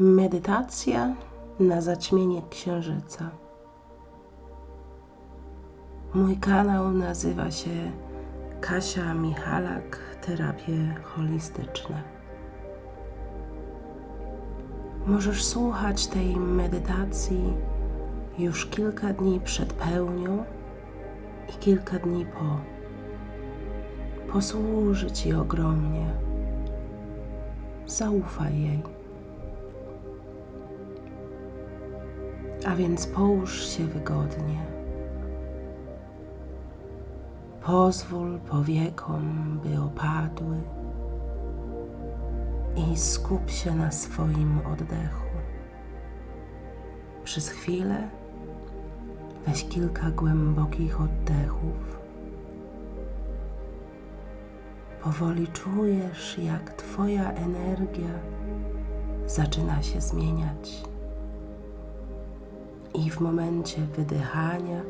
Medytacja na zaćmienie księżyca. Mój kanał nazywa się Kasia Michalak Terapie Holistyczne. Możesz słuchać tej medytacji już kilka dni przed pełnią i kilka dni po. Posłuży Ci ogromnie. Zaufaj jej. A więc połóż się wygodnie. Pozwól powiekom, by opadły i skup się na swoim oddechu. Przez chwilę weź kilka głębokich oddechów. Powoli czujesz, jak Twoja energia zaczyna się zmieniać i w momencie wydychania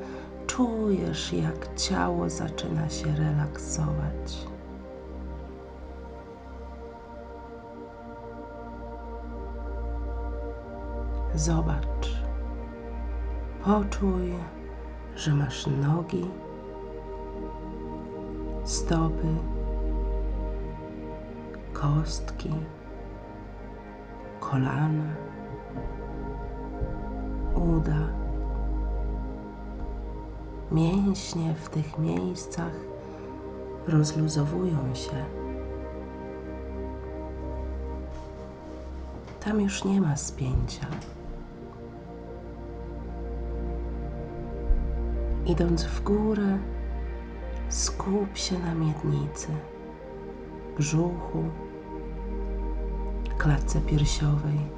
czujesz, jak ciało zaczyna się relaksować. Zobacz, poczuj, że masz nogi, stopy, kostki, kolana uda. Mięśnie w tych miejscach rozluzowują się. Tam już nie ma spięcia. Idąc w górę, skup się na miednicy, brzuchu, klatce piersiowej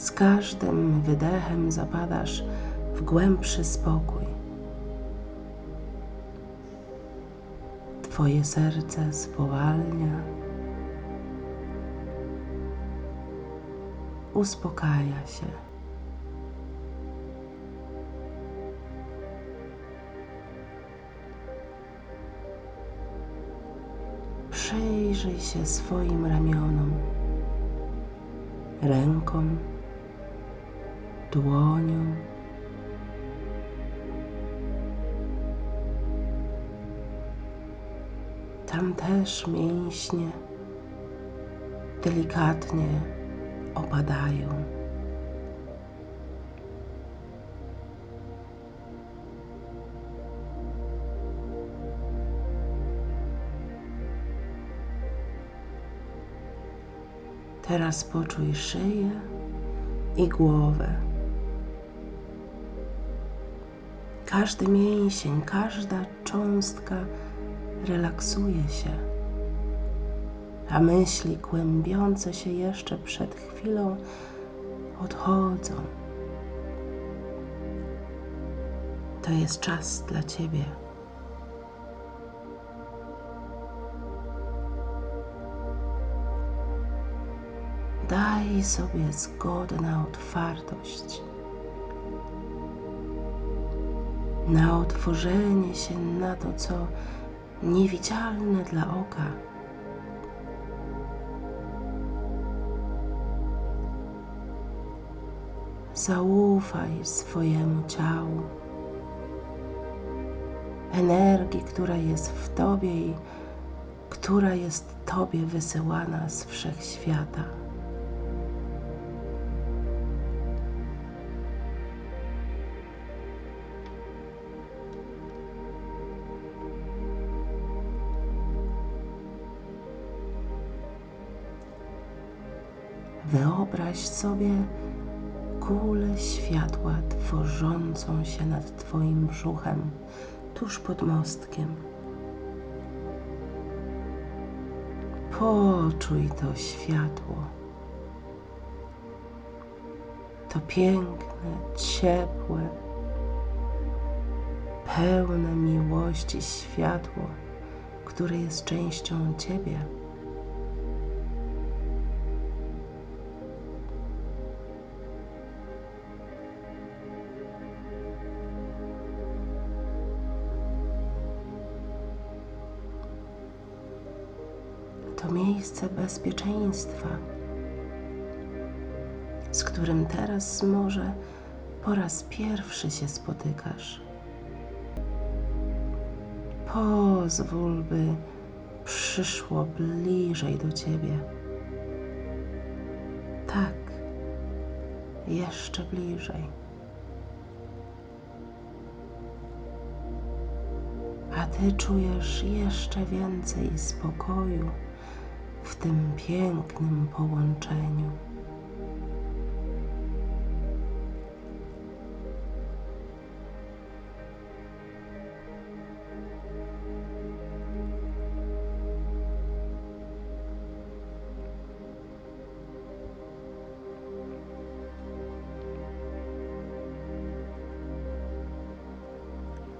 Z każdym wydechem zapadasz w głębszy spokój. Twoje serce spowalnia, uspokaja się. Przyjrzyj się swoim ramionom, rękom, dłonią. Tam też mięśnie delikatnie opadają. Teraz poczuj szyję i głowę. Każdy mięsień, każda cząstka relaksuje się, a myśli kłębiące się jeszcze przed chwilą odchodzą. To jest czas dla Ciebie. Daj sobie zgodę na otwartość na otworzenie się na to, co niewidzialne dla oka. Zaufaj swojemu ciału, energii, która jest w Tobie i która jest Tobie wysyłana z wszechświata. Wyobraź sobie kulę światła tworzącą się nad Twoim brzuchem, tuż pod mostkiem. Poczuj to światło. To piękne, ciepłe, pełne miłości światło, które jest częścią Ciebie. Bezpieczeństwa, z którym teraz może po raz pierwszy się spotykasz. Pozwól, by przyszło bliżej do ciebie. Tak, jeszcze bliżej. A ty czujesz jeszcze więcej spokoju w tym pięknym połączeniu.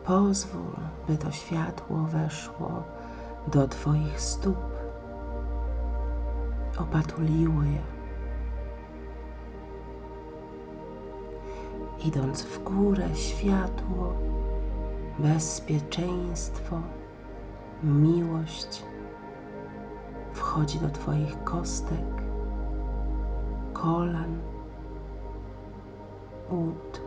Pozwól, by to światło weszło do Twoich stóp, opatuliło je. Idąc w górę, światło, bezpieczeństwo, miłość wchodzi do Twoich kostek, kolan, ud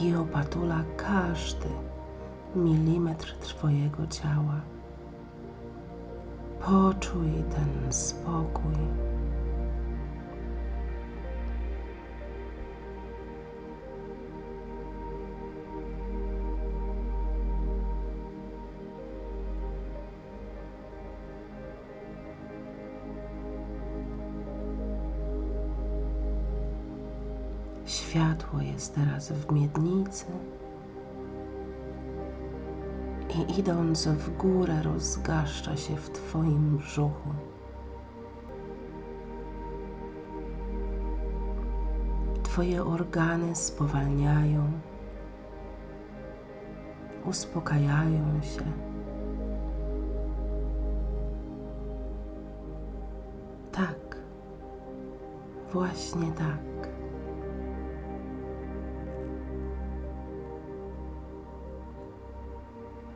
i opatula każdy milimetr Twojego ciała. Poczuj ten spokój. Światło jest teraz w miednicy i idąc w górę rozgaszcza się w Twoim brzuchu. Twoje organy spowalniają, uspokajają się. Tak, właśnie tak.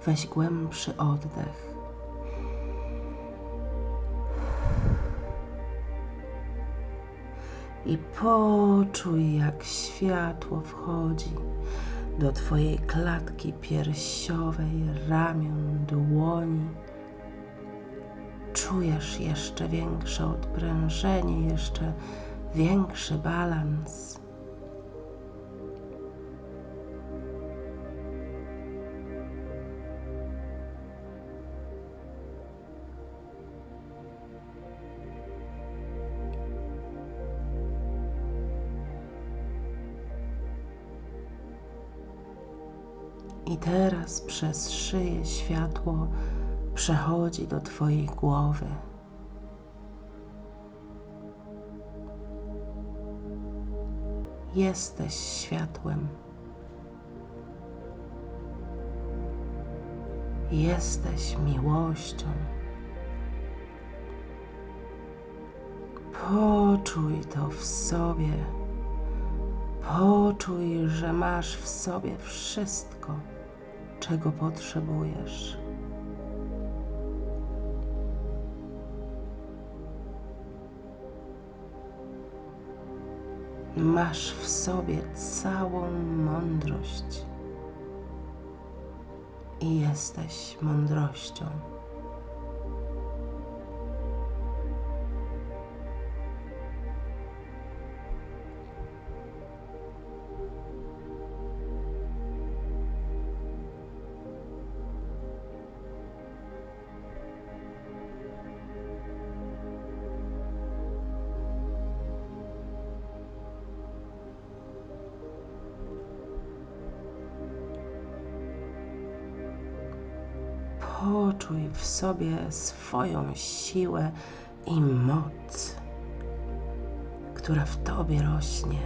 Weź głębszy oddech. I poczuj, jak światło wchodzi do Twojej klatki piersiowej, ramion, dłoni. Czujesz jeszcze większe odprężenie, jeszcze większy balans. Teraz przez szyję światło przechodzi do Twojej głowy. Jesteś światłem. Jesteś miłością. Poczuj to w sobie. Poczuj, że masz w sobie wszystko, czego potrzebujesz. Masz w sobie całą mądrość i jesteś mądrością. Poczuj w sobie swoją siłę i moc, która w tobie rośnie.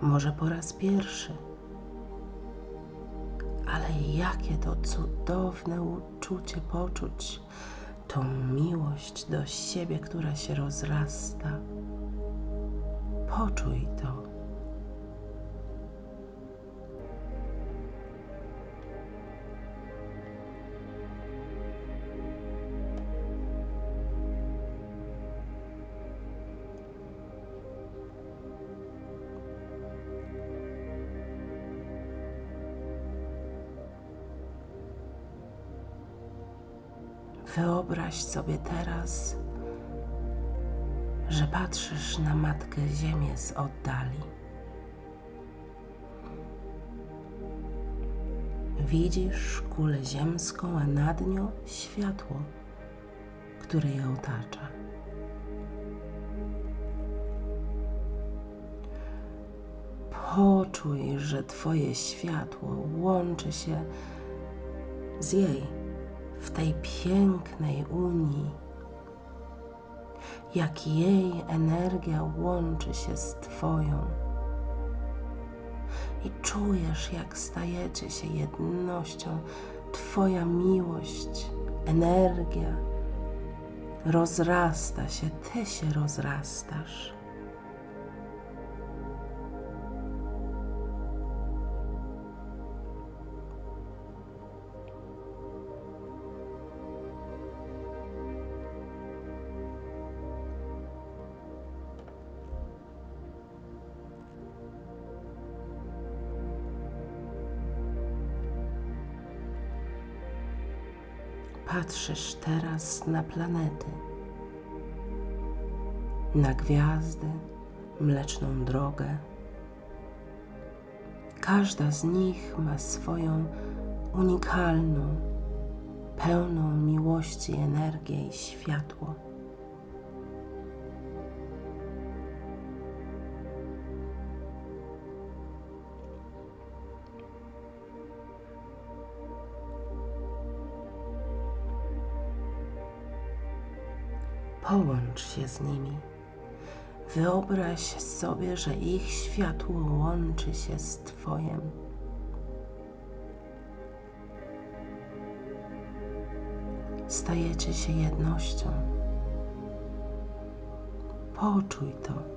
Może po raz pierwszy, ale jakie to cudowne uczucie poczuć tą miłość do siebie, która się rozrasta. Poczuj to. Wyobraź sobie teraz, że patrzysz na Matkę Ziemię z oddali. Widzisz kulę ziemską, a nad nią światło, które ją otacza. Poczuj, że Twoje światło łączy się z jej w tej pięknej unii. Jak jej energia łączy się z Twoją. I czujesz, jak stajecie się jednością. Twoja miłość, energia rozrasta się, Ty się rozrastasz. Patrzysz teraz na planety, na gwiazdy, mleczną drogę. Każda z nich ma swoją unikalną, pełną miłości energię i światło. Połącz się z nimi. Wyobraź sobie, że ich światło łączy się z Twoim. Stajecie się jednością. Poczuj to.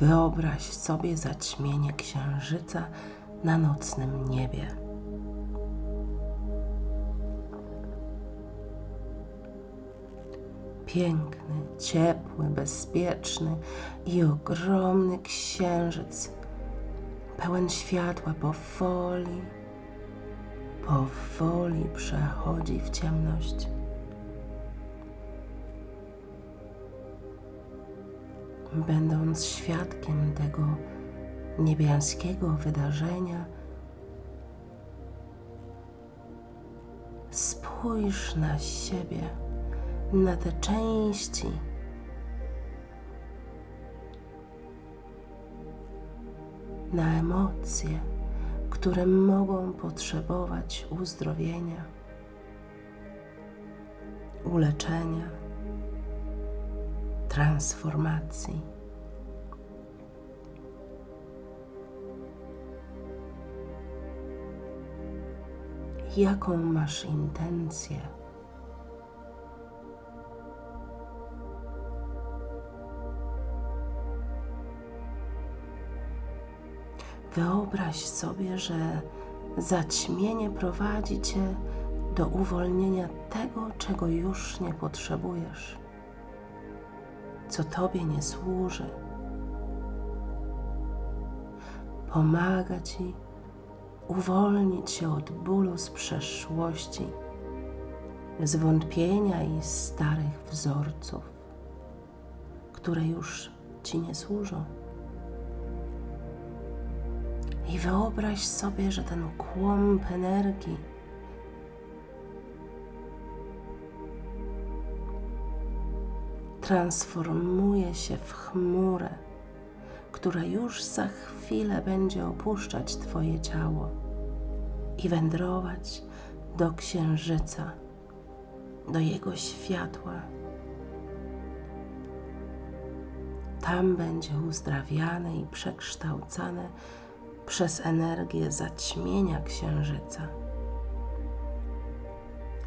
Wyobraź sobie zaćmienie księżyca na nocnym niebie. Piękny, ciepły, bezpieczny i ogromny księżyc, pełen światła, powoli, powoli przechodzi w ciemność. Będąc świadkiem tego niebieskiego wydarzenia, spójrz na siebie, na te części, na emocje, które mogą potrzebować uzdrowienia, uleczenia transformacji. Jaką masz intencję? Wyobraź sobie, że zaćmienie prowadzi cię do uwolnienia tego, czego już nie potrzebujesz co Tobie nie służy. Pomaga Ci uwolnić się od bólu z przeszłości, zwątpienia i starych wzorców, które już Ci nie służą. I wyobraź sobie, że ten kłąb energii transformuje się w chmurę, która już za chwilę będzie opuszczać Twoje ciało i wędrować do księżyca, do jego światła. Tam będzie uzdrawiane i przekształcane przez energię zaćmienia księżyca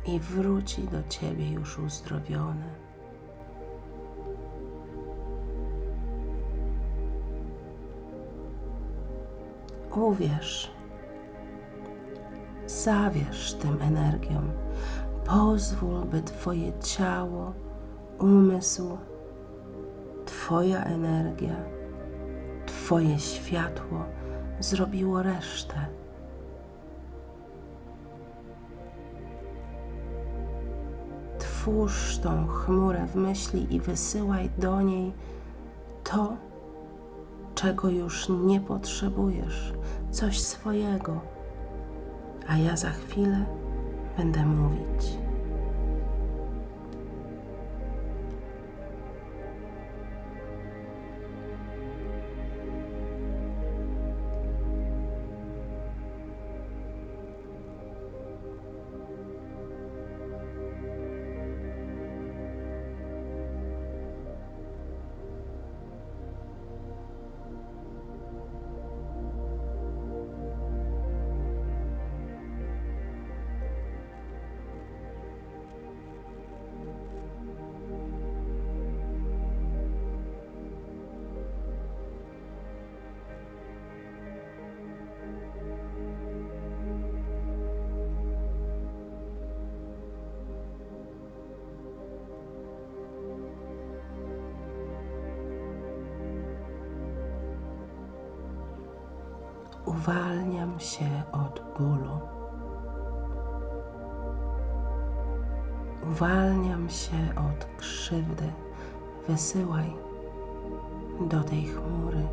i wróci do Ciebie już uzdrowione. Uwierz, zawierz tym energią. Pozwól, by Twoje ciało, umysł, Twoja energia, Twoje światło zrobiło resztę. Twórz tą chmurę w myśli i wysyłaj do niej to, czego już nie potrzebujesz, coś swojego, a ja za chwilę będę mówić. Uwalniam się od bólu. Uwalniam się od krzywdy. Wysyłaj do tej chmury.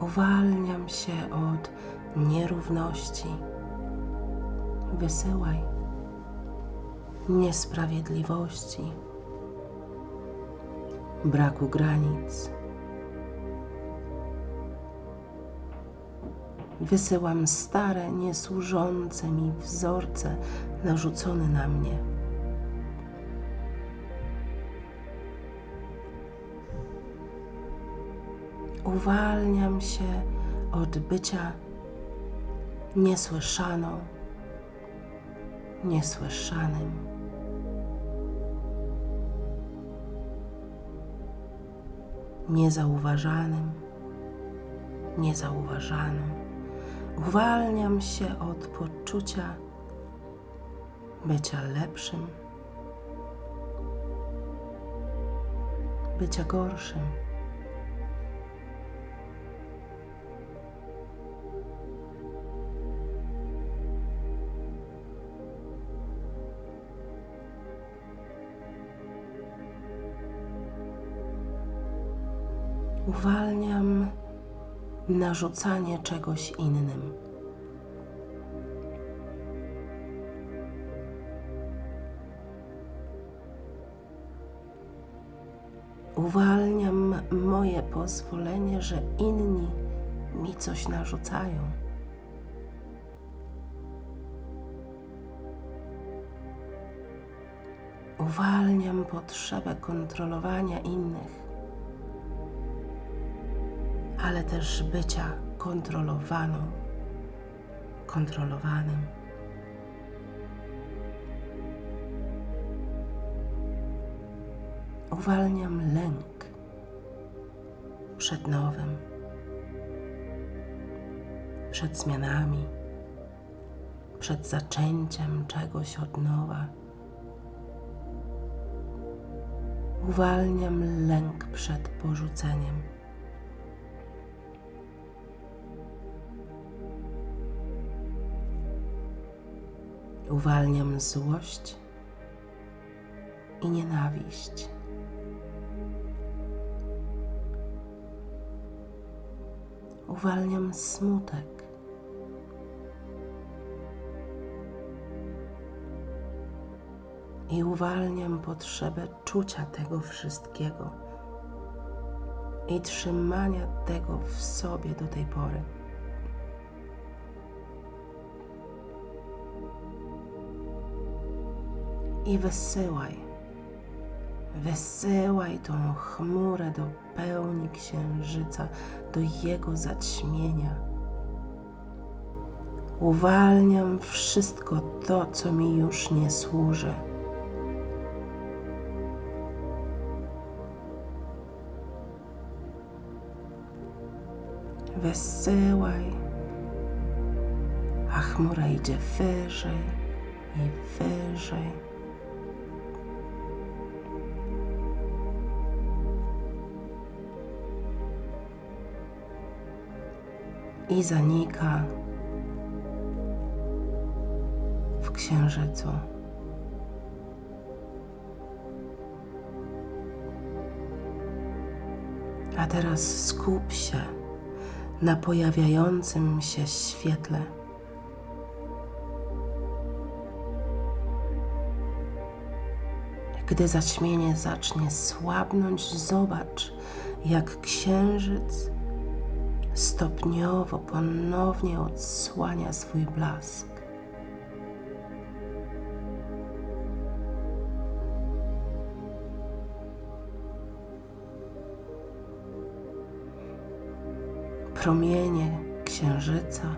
Uwalniam się od nierówności. Wysyłaj niesprawiedliwości, braku granic. Wysyłam stare, niesłużące mi wzorce narzucone na mnie. Uwalniam się od bycia niesłyszaną, niesłyszanym. Niezauważanym, niezauważaną. Uwalniam się od poczucia bycia lepszym, bycia gorszym. Uwalniam narzucanie czegoś innym. Uwalniam moje pozwolenie, że inni mi coś narzucają. Uwalniam potrzebę kontrolowania innych ale też bycia kontrolowaną, kontrolowanym. Uwalniam lęk przed nowym, przed zmianami, przed zaczęciem czegoś od nowa. Uwalniam lęk przed porzuceniem. Uwalniam złość i nienawiść. Uwalniam smutek. I uwalniam potrzebę czucia tego wszystkiego i trzymania tego w sobie do tej pory. I wysyłaj, wysyłaj tą chmurę do pełni księżyca, do jego zaćmienia. Uwalniam wszystko to, co mi już nie służy. wysyłaj, a chmura idzie wyżej i wyżej. I zanika w księżycu. A teraz skup się na pojawiającym się świetle. Gdy zaćmienie zacznie słabnąć, zobacz, jak księżyc stopniowo ponownie odsłania swój blask. Promienie księżyca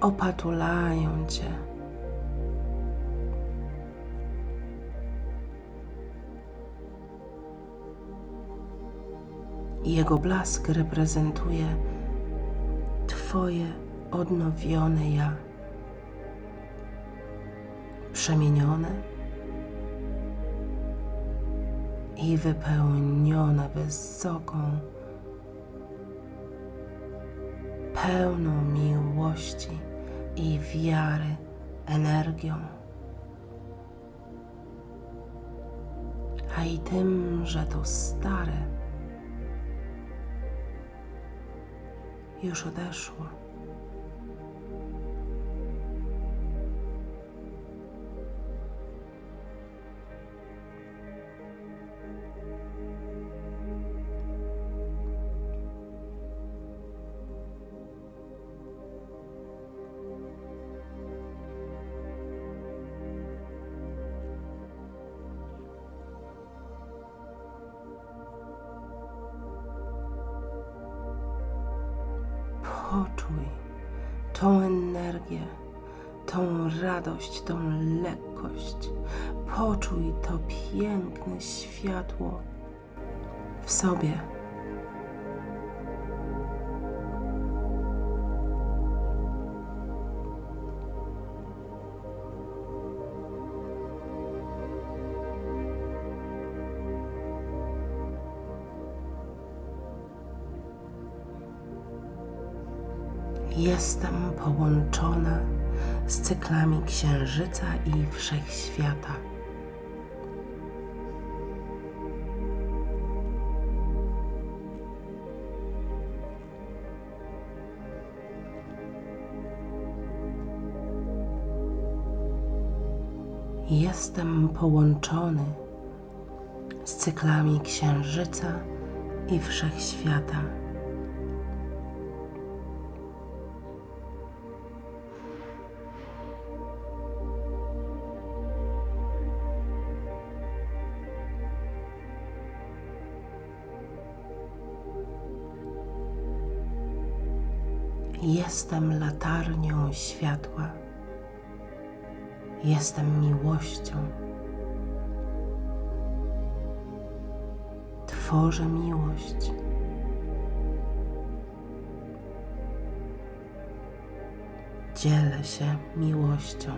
opatulają cię. Jego blask reprezentuje Twoje odnowione ja, przemienione i wypełnione wysoką, pełną miłości i wiary energią. A i tym, że to stare już odeszło. Poczuj radość, tą lekkość. Poczuj to piękne światło w sobie. Jestem połączona z cyklami Księżyca i Wszechświata. Jestem połączony z cyklami Księżyca i Wszechświata. Jestem latarnią światła. Jestem miłością. Tworzę miłość. Dzielę się miłością.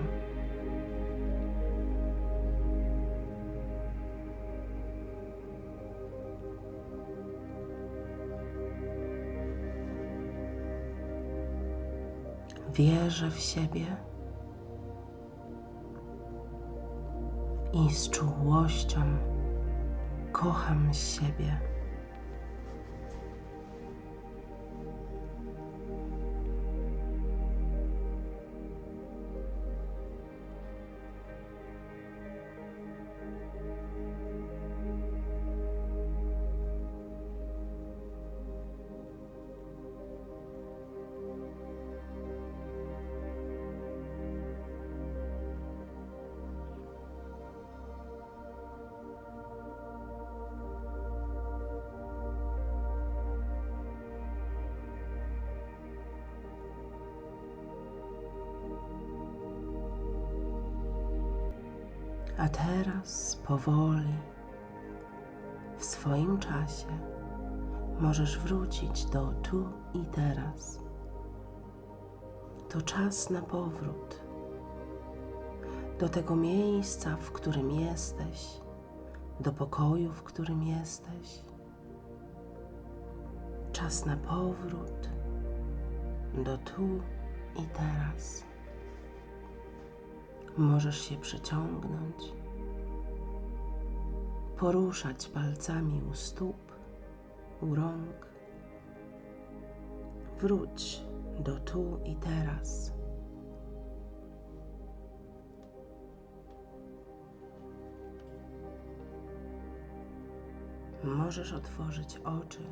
Wierzę w siebie i z czułością kocham siebie. A teraz powoli w swoim czasie możesz wrócić do tu i teraz. To czas na powrót do tego miejsca, w którym jesteś, do pokoju, w którym jesteś. Czas na powrót do tu i teraz. Możesz się przyciągnąć, poruszać palcami u stóp, u rąk. Wróć do tu i teraz. Możesz otworzyć oczy